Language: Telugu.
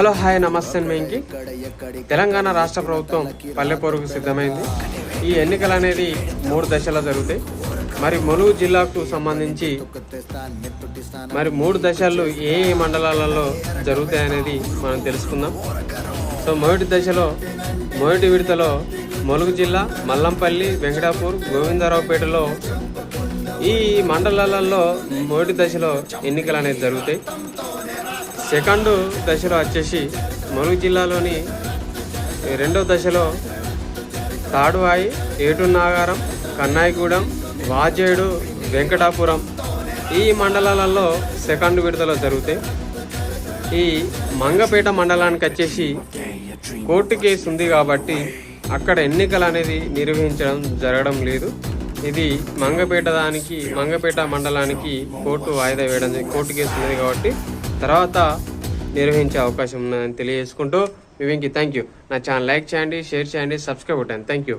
హలో హాయ్ నమస్తే మేంకి. తెలంగాణ రాష్ట్ర ప్రభుత్వం పల్లెపోరుకు సిద్ధమైంది. ఈ ఎన్నికలు అనేది మూడు దశలో జరుగుతాయి. మరి ములుగు జిల్లాకు సంబంధించి మరి మూడు దశల్లో ఏ ఏ మండలాలలో జరుగుతాయి అనేది మనం తెలుసుకుందాం. సో మొదటి దశలో మొదటి విడతలో ములుగు జిల్లా మల్లంపల్లి వెంకటాపూర్ గోవిందరావుపేటలో ఈ మండలాలలో మొదటి దశలో ఎన్నికలు అనేది జరుగుతాయి. సెకండ్ దశలో వచ్చేసి ములుగు జిల్లాలోని రెండో దశలో తాడువాయి ఏటు నాగారం కన్నాయిగూడెం వాజేడు వెంకటాపురం ఈ మండలాలలో సెకండ్ విడుదల జరుగుతాయి. ఈ మంగపేట మండలానికి వచ్చేసి కోర్టు కేసు ఉంది కాబట్టి అక్కడ ఎన్నికలు అనేది నిర్వహించడం జరగడం లేదు. ఇది మంగపేట దానికి మంగపేట మండలానికి కోర్టు వాయిదా వేయడం కోర్టు కేసు ఉన్నది కాబట్టి తర్వాత నిర్వహించే అవకాశం ఉన్నదని తెలియజేసుకుంటూ వివింకి థ్యాంక్ యూ నా ఛానల్ లైక్ చేయండి షేర్ చేయండి సబ్స్క్రైబ్ కొట్టండి. Thank you